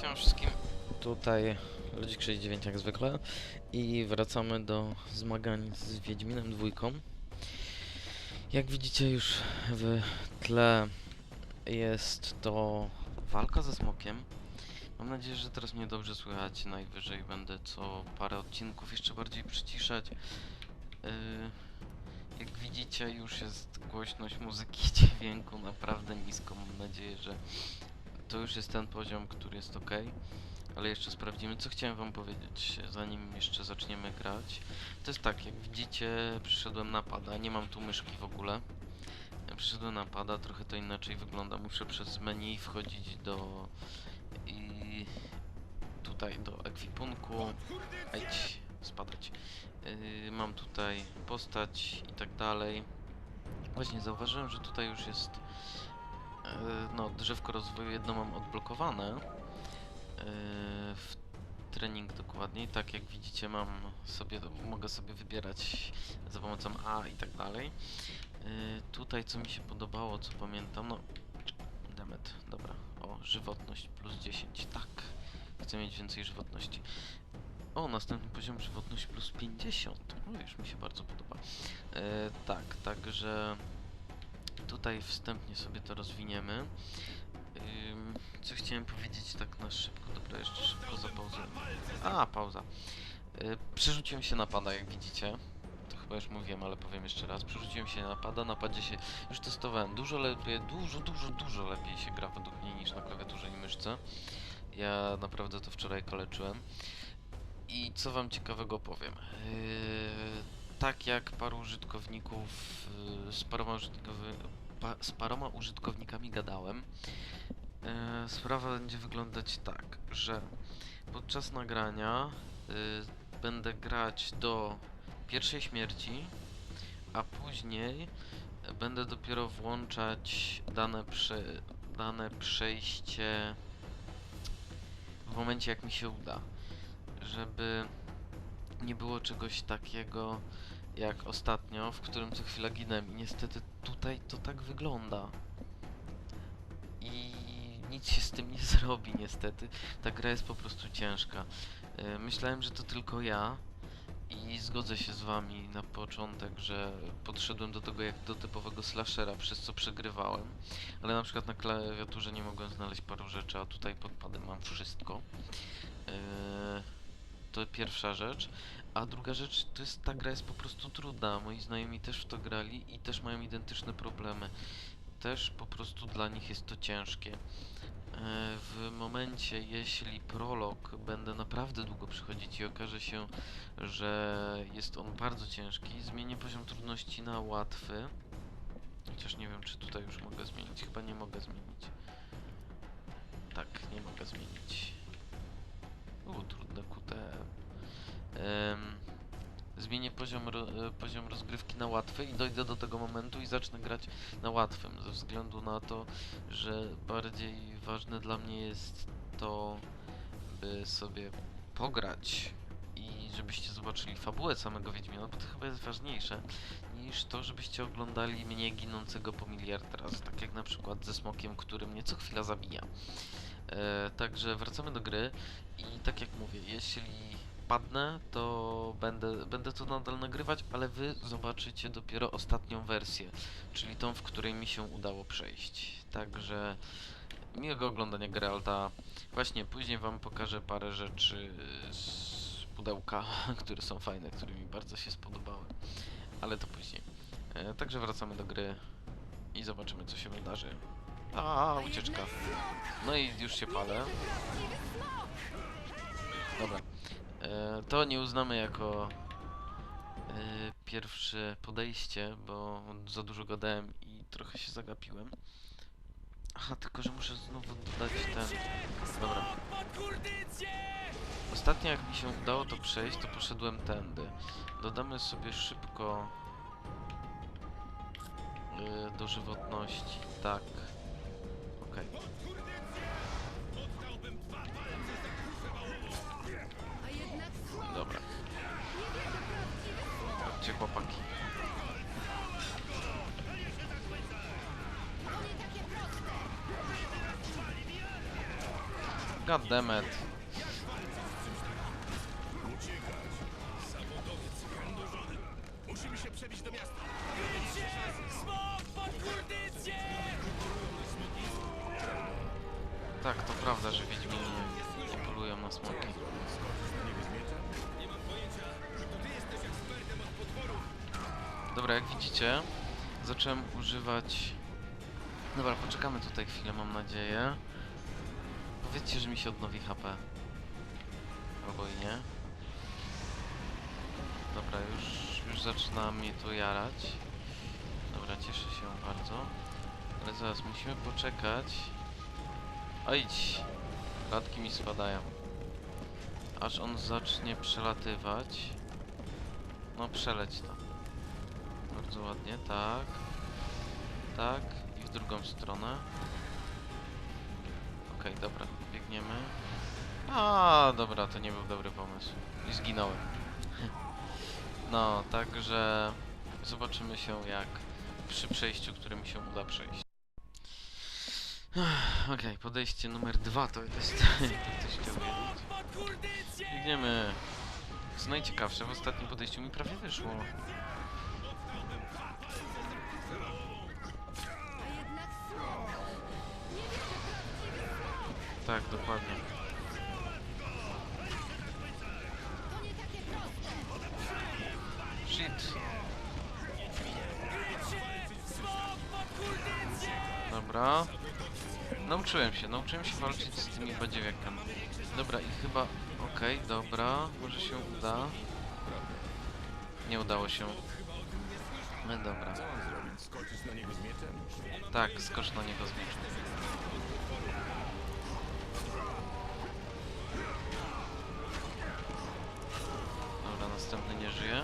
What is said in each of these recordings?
Siema wszystkim. Tutaj Ludzik 69 jak zwykle i wracamy do zmagań z Wiedźminem dwójką. Jak widzicie już w tle jest to walka ze smokiem. Mam nadzieję, że teraz mnie dobrze słychać. Najwyżej będę co parę odcinków jeszcze bardziej przyciszać. Yy, jak widzicie już jest głośność muzyki dźwięku naprawdę nisko. Mam nadzieję, że to już jest ten poziom, który jest ok. Ale jeszcze sprawdzimy, co chciałem wam powiedzieć, zanim jeszcze zaczniemy grać. To jest tak, jak widzicie, przyszedłem na pada, nie mam tu myszki w ogóle. Przyszedłem na pada, trochę to inaczej wygląda. Muszę przez menu wchodzić do... i tutaj do ekwipunku. Ejdź, spadać. Yy, mam tutaj postać i tak dalej. Właśnie zauważyłem, że tutaj już jest no, drzewko rozwoju jedno mam odblokowane. E, w trening dokładniej, tak jak widzicie mam sobie, mogę sobie wybierać za pomocą A i tak dalej. E, Tutaj co mi się podobało, co pamiętam, no demet, dobra, o, żywotność plus 10, tak, chcę mieć więcej żywotności. O, następny poziom żywotność plus 50, no już mi się bardzo podoba. E, tak, także tutaj wstępnie sobie to rozwiniemy. Co chciałem powiedzieć tak na szybko, dobra, jeszcze szybko zapauzujemy. A, pauza. Y, przerzuciłem się na pada, jak widzicie. To chyba już mówiłem, ale powiem jeszcze raz. Przerzuciłem się na pada, na padzie się już testowałem. Dużo lepiej, dużo, dużo, dużo lepiej się gra według mnie niż na klawiaturze i myszce. Ja naprawdę to wczoraj kaleczyłem. I co wam ciekawego powiem? Yy, tak jak paru użytkowników yy, z paroma, pa, z paroma użytkownikami gadałem, yy, sprawa będzie wyglądać tak, że podczas nagrania yy, będę grać do pierwszej śmierci, a później będę dopiero włączać dane, dane przejście w momencie jak mi się uda, żeby nie było czegoś takiego jak ostatnio, w którym co chwila ginąłem i niestety tutaj to tak wygląda. I nic się z tym nie zrobi niestety. Ta gra jest po prostu ciężka. E, Myślałem, że to tylko ja i zgodzę się z wami na początek, że podszedłem do tego jak do typowego slashera, przez co przegrywałem. Ale na przykład na klawiaturze nie mogłem znaleźć paru rzeczy, a tutaj pod padem mam wszystko. E, To pierwsza rzecz. A druga rzecz, to jest ta gra jest po prostu trudna. Moi znajomi też w to grali i też mają identyczne problemy. Też po prostu dla nich jest to ciężkie. E, W momencie, jeśli prolog będę naprawdę długo przychodzić i okaże się, że jest on bardzo ciężki, zmienię poziom trudności na łatwy. Chociaż nie wiem, czy tutaj już mogę zmienić. Chyba nie mogę zmienić. Tak, nie mogę zmienić. U, Em, zmienię poziom, ro, e, poziom rozgrywki na łatwy i dojdę do tego momentu i zacznę grać na łatwym, ze względu na to, że bardziej ważne dla mnie jest to, by sobie pograć i żebyście zobaczyli fabułę samego Wiedźmina, bo to chyba jest ważniejsze niż to, żebyście oglądali mnie ginącego po miliard razy, tak jak na przykład ze smokiem, który mnie co chwila zabija. E, także wracamy do gry i tak jak mówię, jeśli padnę, to będę, będę to nadal nagrywać, ale wy zobaczycie dopiero ostatnią wersję, czyli tą, w której mi się udało przejść. Także miłego oglądania Geralta. Właśnie później wam pokażę parę rzeczy z pudełka, które są fajne, które mi bardzo się spodobały, ale to później. E, także wracamy do gry i zobaczymy co się wydarzy. A, ucieczka. No i już się palę. Dobra. E, to nie uznamy jako e, pierwsze podejście, bo za dużo gadałem i trochę się zagapiłem. Aha, tylko że muszę znowu dodać ten... Dobra. Ostatnio jak mi się udało to przejść, to poszedłem tędy. Dodamy sobie szybko e, do żywotności. Tak. Chodźcie chłopaki. To używać... Dobra, poczekamy tutaj chwilę, mam nadzieję. Powiedzcie, że mi się odnowi HP. Albo i nie. Dobra, już, już zaczyna mnie to jarać. Dobra, cieszę się bardzo. Ale zaraz, musimy poczekać. A idź. Klatki mi spadają. Aż on zacznie przelatywać. No przeleć to. Bardzo ładnie, tak. Tak. I w drugą stronę. Okej, dobra, biegniemy. A, dobra, to nie był dobry pomysł. I zginąłem. No, także zobaczymy się jak przy przejściu, które mi się uda przejść. Okej, podejście numer dwa to jest. Biegniemy. Co najciekawsze, w ostatnim podejściu mi prawie wyszło. Tak, dokładnie. To nie takie proste. Shit. Dobra. Nauczyłem się, nauczyłem się walczyć z tymi badziewiakami. Dobra, i chyba... Okej, dobra, może się uda. Nie udało się. No dobra. Skoczyć na niego z mieczem? Tak, skocz na niego z mieczem. Żyje.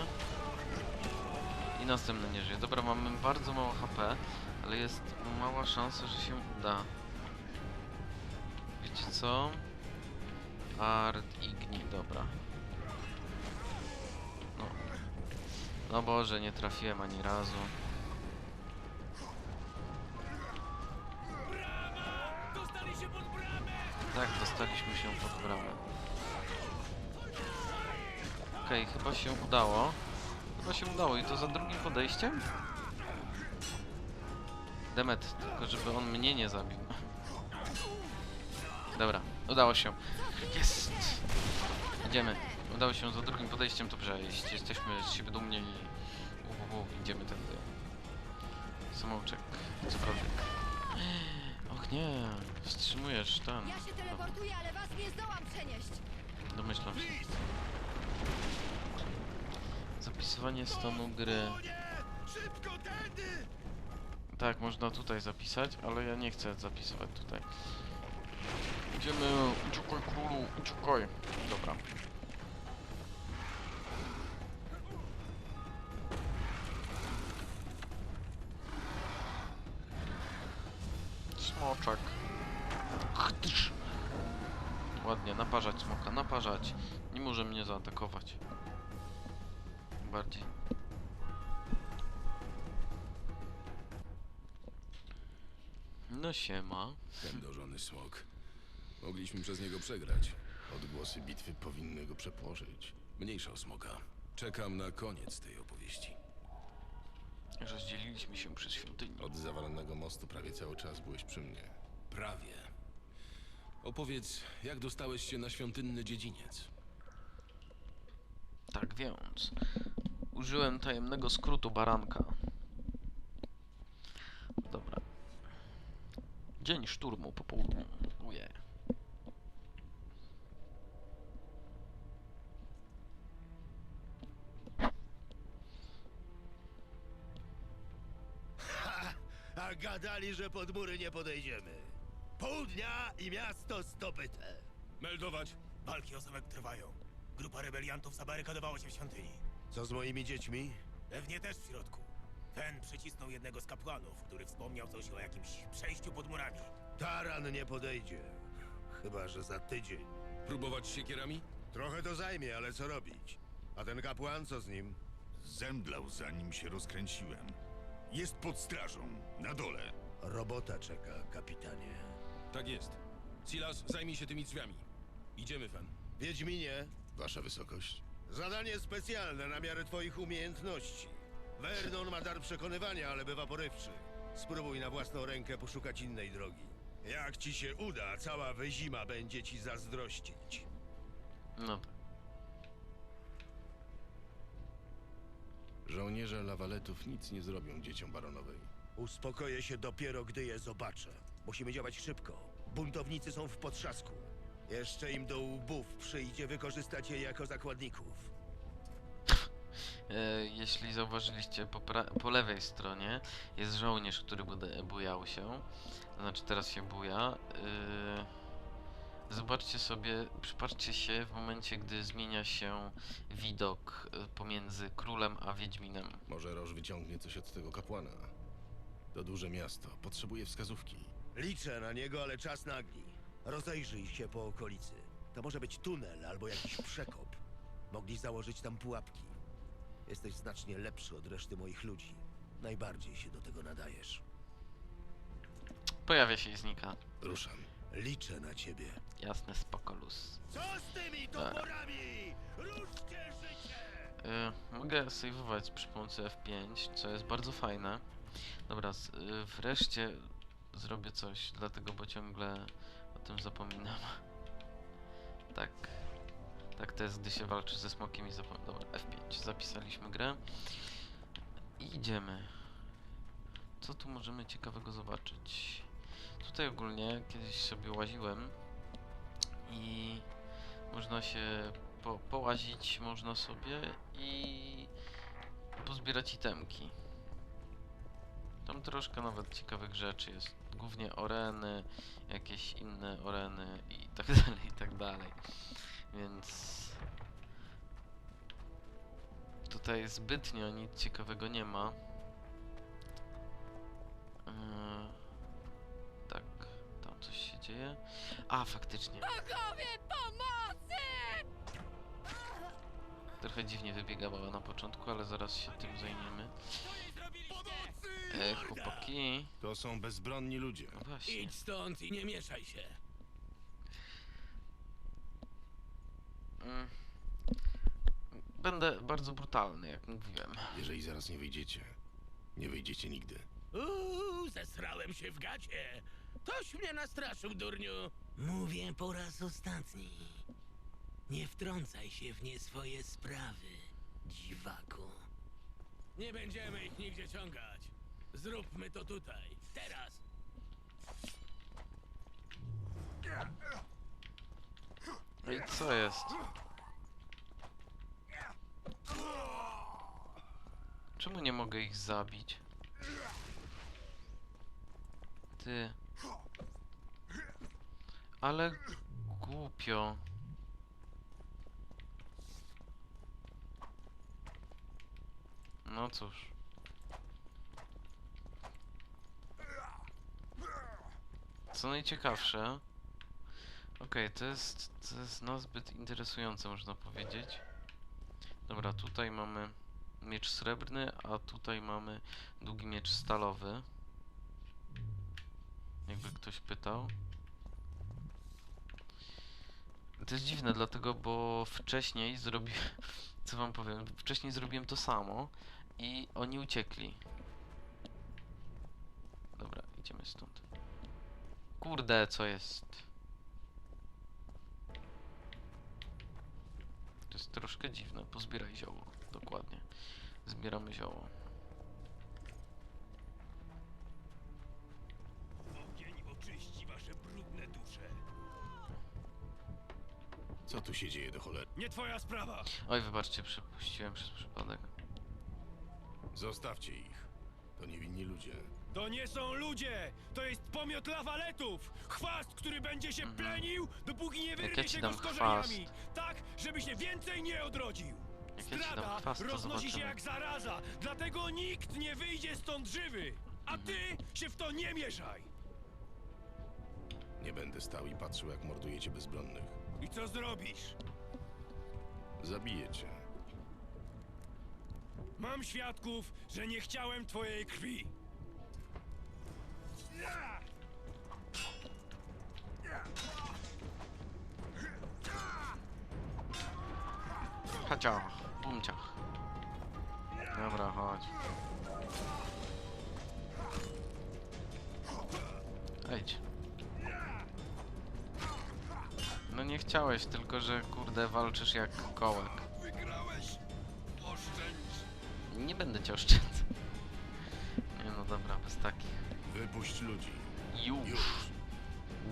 I następny nie żyje. Dobra, mamy bardzo mało HP, ale jest mała szansa, że się uda. Wiecie co? Art Igni, dobra. No. No Boże, nie trafiłem ani razu. Tak, dostaliśmy się pod bramę. Okej, chyba się udało. Chyba się udało i to za drugim podejściem? Demet, tylko żeby on mnie nie zabił. Dobra, udało się. Jest! Idziemy. Udało się za drugim podejściem to przejść. Jesteśmy z siebie dumni i... U, u, u, idziemy tędy. Samouczek, cokolwiek. Och nie, wstrzymujesz ten. Ja się teleportuję, ale was nie zdołam przenieść. Domyślam się. Zapisywanie stanu gry. Tak, można tutaj zapisać, ale ja nie chcę zapisywać tutaj. Idziemy, uciekaj królu, uciekaj. Dobra. Smoczek. Ładnie, naparzać smoka, naparzać. Zaatakować. Bardziej. No siema. Ten dożony smok. Mogliśmy przez niego przegrać. Odgłosy bitwy powinny go przepłoszyć. Mniejsza o smoka. Czekam na koniec tej opowieści. Rozdzieliliśmy się przy świątyni. Od zawalonego mostu prawie cały czas byłeś przy mnie. Prawie. Opowiedz, jak dostałeś się na świątynny dziedziniec? Tak więc, użyłem tajemnego skrótu baranka. Dobra. Dzień szturmu po południu. Uje. A gadali, że pod mury nie podejdziemy. Południa i miasto zdobyte. Meldować! Walki o zamek trwają. Grupa rebeliantów zabarykadowała się w świątyni. Co z moimi dziećmi? Pewnie też w środku. Ten przycisnął jednego z kapłanów, który wspomniał coś o jakimś przejściu pod murami. Taran nie podejdzie. Chyba, że za tydzień. Próbować siekierami? Trochę to zajmie, ale co robić? A ten kapłan, co z nim? Zemdlał zanim się rozkręciłem. Jest pod strażą, na dole. Robota czeka, kapitanie. Tak jest. Silas, zajmij się tymi drzwiami. Idziemy, Fen. Wiedźminie, Wasza wysokość. zadanie specjalne na miarę twoich umiejętności. Vernon ma dar przekonywania, ale bywa porywczy. Spróbuj na własną rękę poszukać innej drogi. Jak ci się uda, cała wyzima będzie ci zazdrościć. No tak. Żołnierze lawaletów nic nie zrobią dzieciom baronowej. Uspokoję się dopiero, gdy je zobaczę. Musimy działać szybko. Buntownicy są w potrzasku. Jeszcze im do łbów przyjdzie wykorzystać je jako zakładników. E, jeśli zauważyliście, po, pra- po lewej stronie jest żołnierz, który bude- bujał się. To znaczy teraz się buja. E, zobaczcie sobie, przypatrzcie się w momencie, gdy zmienia się widok e, pomiędzy królem a wiedźminem. Może Roż wyciągnie coś od tego kapłana. To duże miasto. Potrzebuje wskazówki. Liczę na niego, ale czas nagli. Rozejrzyj się po okolicy. To może być tunel albo jakiś przekop. Mogli założyć tam pułapki. Jesteś znacznie lepszy od reszty moich ludzi. Najbardziej się do tego nadajesz. Pojawia się i znika. Ruszam. Liczę na ciebie. Jasne, spoko, luz. Co z tymi toporami? Ruszcie życie! Y, mogę saveować przy pomocy F5, co jest bardzo fajne. Dobra, y, wreszcie zrobię coś, dlatego, bo ciągle o tym zapominam. Tak. Tak to jest, gdy się walczy ze smokiem i zapominam. Dobra, F5. Zapisaliśmy grę. I idziemy. Co tu możemy ciekawego zobaczyć? Tutaj ogólnie kiedyś sobie łaziłem i można się po, połazić można sobie i pozbierać itemki. Tam troszkę nawet ciekawych rzeczy jest. Głównie oreny, jakieś inne oreny i tak dalej, i tak dalej. Więc tutaj zbytnio nic ciekawego nie ma. Eee, tak, tam coś się dzieje. A, faktycznie. Bogowie pomocy! Trochę dziwnie wybiegała na początku, ale zaraz się tym zajmiemy. E, chłopaki. To są bezbronni ludzie. No właśnie. Idź stąd i nie mieszaj się. Mm. Będę bardzo brutalny, jak mówiłem. Jeżeli zaraz nie wyjdziecie, nie wyjdziecie nigdy. Uuu, zesrałem się w gacie. Toś mnie nastraszył, durniu. Mówię po raz ostatni. Nie wtrącaj się w nie swoje sprawy, dziwaku. Nie będziemy ich nigdzie ciągać. Zróbmy to tutaj, teraz. No i co jest? Czemu nie mogę ich zabić? Ty. Ale głupio. No cóż. Co najciekawsze, Okej, to jest to jest nazbyt interesujące, można powiedzieć. Dobra, tutaj mamy miecz srebrny, a tutaj mamy długi miecz stalowy. Jakby ktoś pytał. To jest dziwne, dlatego, bo wcześniej zrobiłem... Co wam powiem? Wcześniej zrobiłem to samo i oni uciekli. Dobra, idziemy stąd. Kurde, co jest? To jest troszkę dziwne. Pozbieraj zioło. Dokładnie. Zbieramy zioło. Ogień oczyści wasze brudne dusze. Co tu się dzieje do cholery? Nie twoja sprawa! Oj, wybaczcie, przepuściłem przez przypadek. Zostawcie ich. To niewinni ludzie. To nie są ludzie! To jest pomiot lawaletów! Chwast, który będzie się plenił, dopóki nie wyrwie Mhm. ja ci się dam go z korzeniami! chwast? Tak, żeby się więcej nie odrodził! Jak ja ci dam Strada chwast, to roznosi się zobaczymy. jak zaraza, dlatego nikt nie wyjdzie stąd żywy! A Mhm. ty się w to nie mieszaj! Nie będę stał i patrzył, jak mordujecie bezbronnych. I co zrobisz? Zabijecie. Mam świadków, że nie chciałem twojej krwi! Chociaż, umciach. Dobra, chodź. Ejdź. No nie chciałeś, tylko że kurde walczysz jak kołek. Wygrałeś! Oszczędź! Nie będę cię oszczędzał. Nie no dobra, bez takich. Wypuść ludzi. Już. Już!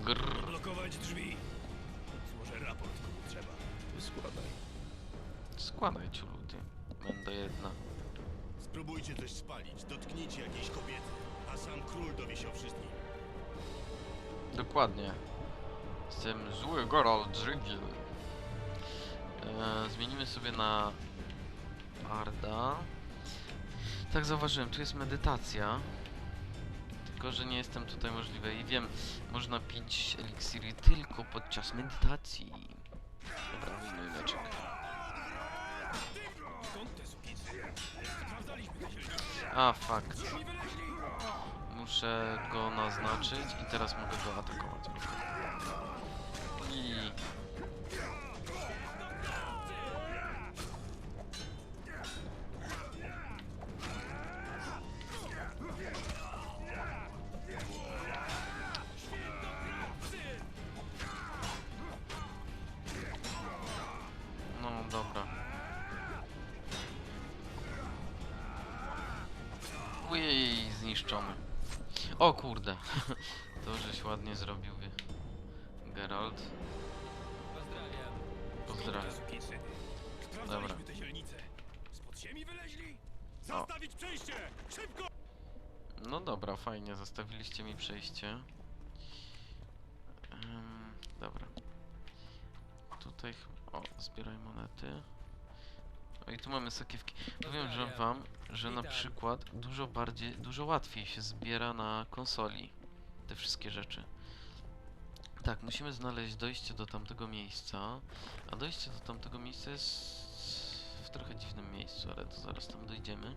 Grrr. Blokować drzwi. Złożę raport komu trzeba. Składaj. Składaj ciuluty. Będę jedna. Spróbujcie coś spalić, dotknijcie jakiejś kobiety, a sam król dowie się o wszystkim. Dokładnie. Jestem zły Geralt z Rivii. E, zmienimy sobie na Barda. Tak zauważyłem, tu jest medytacja. Tylko, że nie jestem tutaj możliwy i wiem, można pić eliksiry tylko podczas medytacji. Dobra, inny. A, fakt. Muszę go naznaczyć i teraz mogę go atakować. Zniszczony. O kurde. To żeś ładnie zrobił, wie. Geralt. Pozdrawiam. Sprawdzaliśmy wyleźli? Zastawić przejście! Szybko! No dobra, fajnie, zostawiliście mi przejście. Ym, dobra. Tutaj, ch- o, zbieraj monety. O i tu mamy sakiewki. Powiem że wam, że na przykład dużo bardziej, dużo łatwiej się zbiera na konsoli te wszystkie rzeczy. Tak, musimy znaleźć dojście do tamtego miejsca, a dojście do tamtego miejsca jest w trochę dziwnym miejscu, ale to zaraz tam dojdziemy.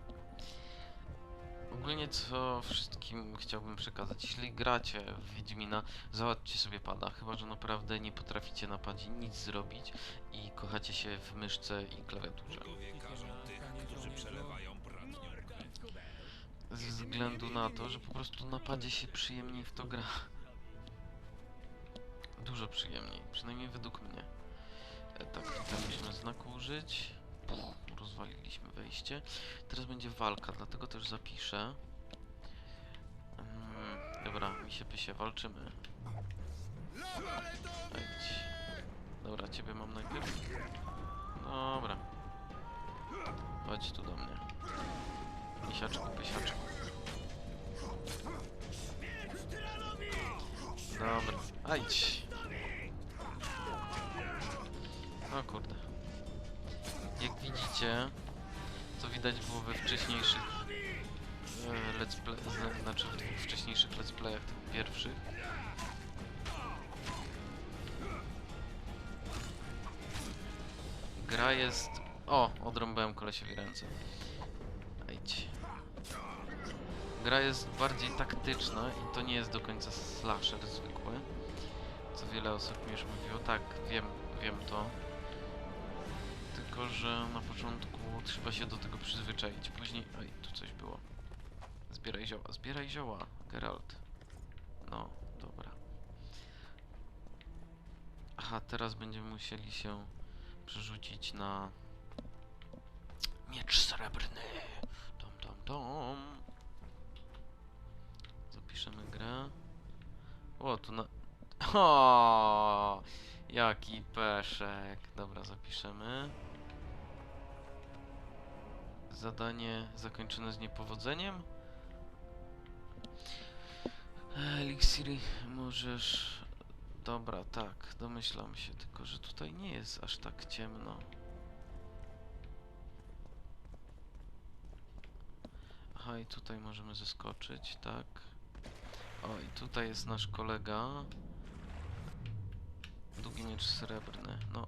Ogólnie co wszystkim chciałbym przekazać. Jeśli gracie w Wiedźmina, załatwcie sobie pada. Chyba, że naprawdę nie potraficie na padzie nic zrobić i kochacie się w myszce i klawiaturze. Ze względu na to, że po prostu na padzie się przyjemniej w to gra. Dużo przyjemniej, przynajmniej według mnie. E, tak, tutaj musimy znaku użyć. Puch, rozwaliliśmy wejście. Teraz będzie walka, dlatego też zapiszę. Mm, dobra, mi się pysie, walczymy. Wejdź. Dobra, ciebie mam najpierw. Dobra. Chodź tu do mnie. Misiaczku, pysiaczku. Dobra, ajdź. To widać było we wcześniejszych e, let's play, zna- znaczy w tych wcześniejszych let's playach, tych pierwszych. Gra jest... O, odrąbałem kolesiowi ręce. Ejdź. Gra jest bardziej taktyczna i to nie jest do końca slasher zwykły. Co wiele osób mi już mówiło. Tak, wiem, wiem to. Tylko, że na początku trzeba się do tego przyzwyczaić. Później... Oj, tu coś było. Zbieraj zioła, zbieraj zioła, Geralt. No, dobra. Aha, teraz będziemy musieli się przerzucić na... Miecz srebrny. Tom, tom, tom. Zapiszemy grę. O, tu na... O, jaki peszek. Dobra, zapiszemy. Zadanie zakończone z niepowodzeniem. Elixiry, możesz... Dobra, tak, domyślam się, tylko że tutaj nie jest aż tak ciemno. Aha, i tutaj możemy zeskoczyć, tak. O, i tutaj jest nasz kolega. Długi miecz srebrny. No,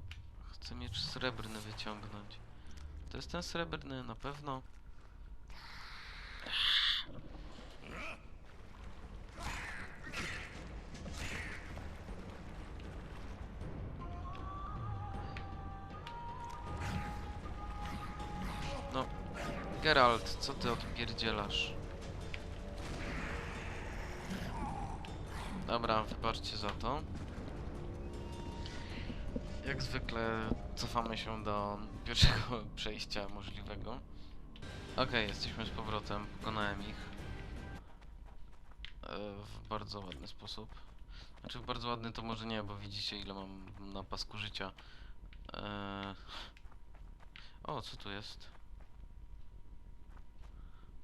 chcę miecz srebrny wyciągnąć. To jest ten srebrny, na pewno. Geralt, co ty odpierdzielasz? Dobra, wybaczcie za to. Jak zwykle cofamy się do pierwszego przejścia możliwego. Okej, jesteśmy z powrotem, pokonałem ich. E, w bardzo ładny sposób. Znaczy w bardzo ładny to może nie, bo widzicie ile mam na pasku życia. E... O, co tu jest?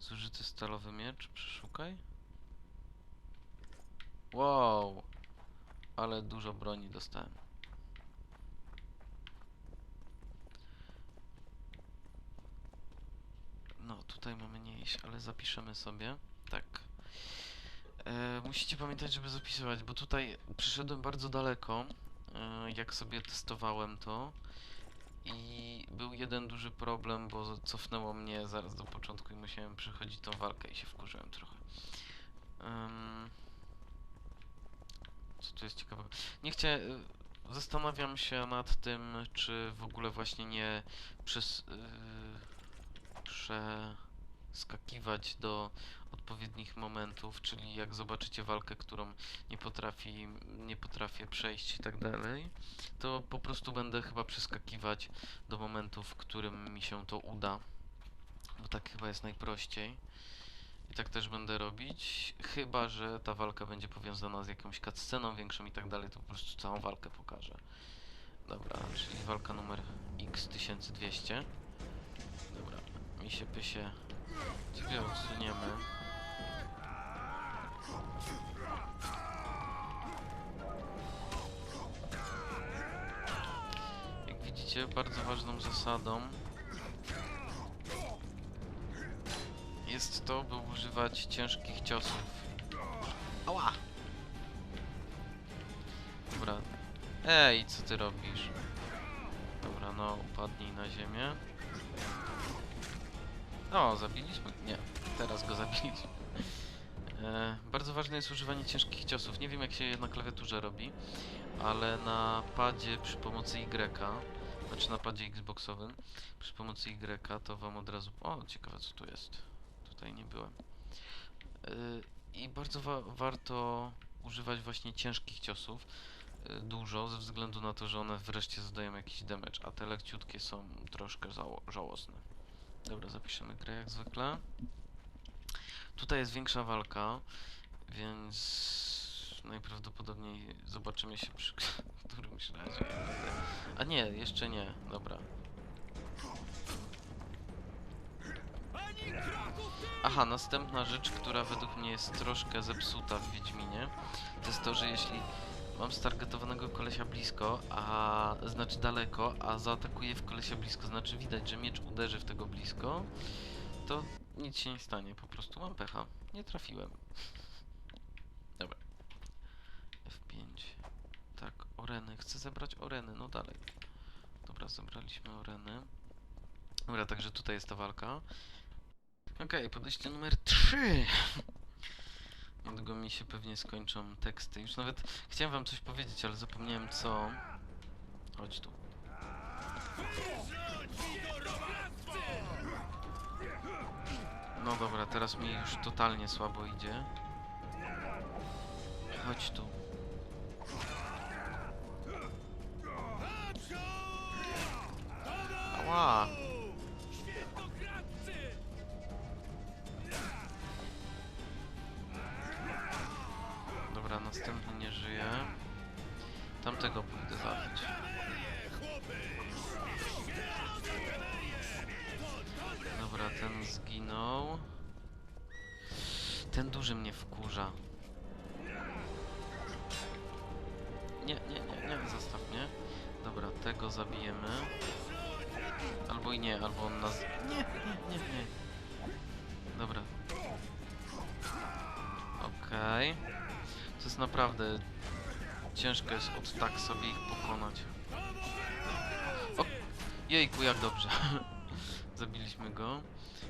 Zużyty stalowy miecz, przeszukaj. Wow! Ale dużo broni dostałem. No, tutaj mamy nie iść, ale zapiszemy sobie. Tak. E, musicie pamiętać, żeby zapisywać, bo tutaj przyszedłem bardzo daleko, e, jak sobie testowałem to. I był jeden duży problem, bo cofnęło mnie zaraz do początku i musiałem przechodzić tą walkę i się wkurzyłem trochę. Em, co tu jest ciekawego? Nie chcę... y, Zastanawiam się nad tym, czy w ogóle właśnie nie przez... Yy, przeskakiwać do odpowiednich momentów, czyli jak zobaczycie walkę, którą nie potrafi, nie potrafię przejść i tak dalej, to po prostu będę chyba przeskakiwać do momentu, w którym mi się to uda. Bo tak chyba jest najprościej. I tak też będę robić. Chyba, że ta walka będzie powiązana z jakąś cutsceną większą i tak dalej, to po prostu całą walkę pokażę. Dobra, czyli walka numer X1200. Mi się pysie. Ciebie odsuniemy. Jak widzicie, bardzo ważną zasadą jest to, by używać ciężkich ciosów. Ała! Dobra. Ej, co ty robisz? Dobra, no, upadnij na ziemię. O, zabiliśmy? Nie, teraz go zabiliśmy. E, bardzo ważne jest używanie ciężkich ciosów. Nie wiem jak się je na klawiaturze robi, ale na padzie przy pomocy Y, znaczy na padzie Xboxowym, przy pomocy Y to wam od razu... O, ciekawe co tu jest. Tutaj nie byłem. E, I bardzo wa warto używać właśnie ciężkich ciosów. e, Dużo, ze względu na to, że one wreszcie zadają jakiś damage, a te lekciutkie są troszkę żało żałosne. Dobra, zapiszemy grę jak zwykle. Tutaj jest większa walka, więc najprawdopodobniej zobaczymy się przy którymś razie. A nie, jeszcze nie. Dobra. Aha, następna rzecz, która według mnie jest troszkę zepsuta w Wiedźminie, to jest to, że jeśli mam stargetowanego kolesia blisko, a znaczy daleko, a zaatakuję w kolesia blisko, znaczy widać, że miecz uderzy w tego blisko, to nic się nie stanie, po prostu mam pecha. Nie trafiłem. Dobra. F5. Tak, oreny. Chcę zebrać oreny, no dalej. Dobra, zebraliśmy oreny. Dobra, także tutaj jest ta walka. Okej, podejście numer 3. Niedługo mi się pewnie skończą teksty. Już nawet chciałem wam coś powiedzieć, ale zapomniałem co. Chodź tu. No dobra, teraz mi już totalnie słabo idzie. Chodź tu. Ała! Tamtego pójdę zabić. Dobra, ten zginął. Ten duży mnie wkurza. Nie, nie, nie, nie, zostaw mnie. Dobra, tego zabijemy. Albo i nie, albo on nas... Nie, nie, nie, nie. Dobra. Okej. To jest naprawdę... Ciężko jest od tak sobie ich pokonać. O! Jejku, jak dobrze. Zabiliśmy go.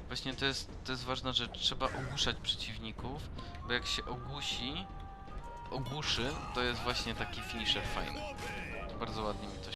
Właśnie to jest, to jest ważna rzecz. Trzeba ogłuszać przeciwników, bo jak się ogłusi, ogłuszy, to jest właśnie taki finisher fajny. Bardzo ładnie mi to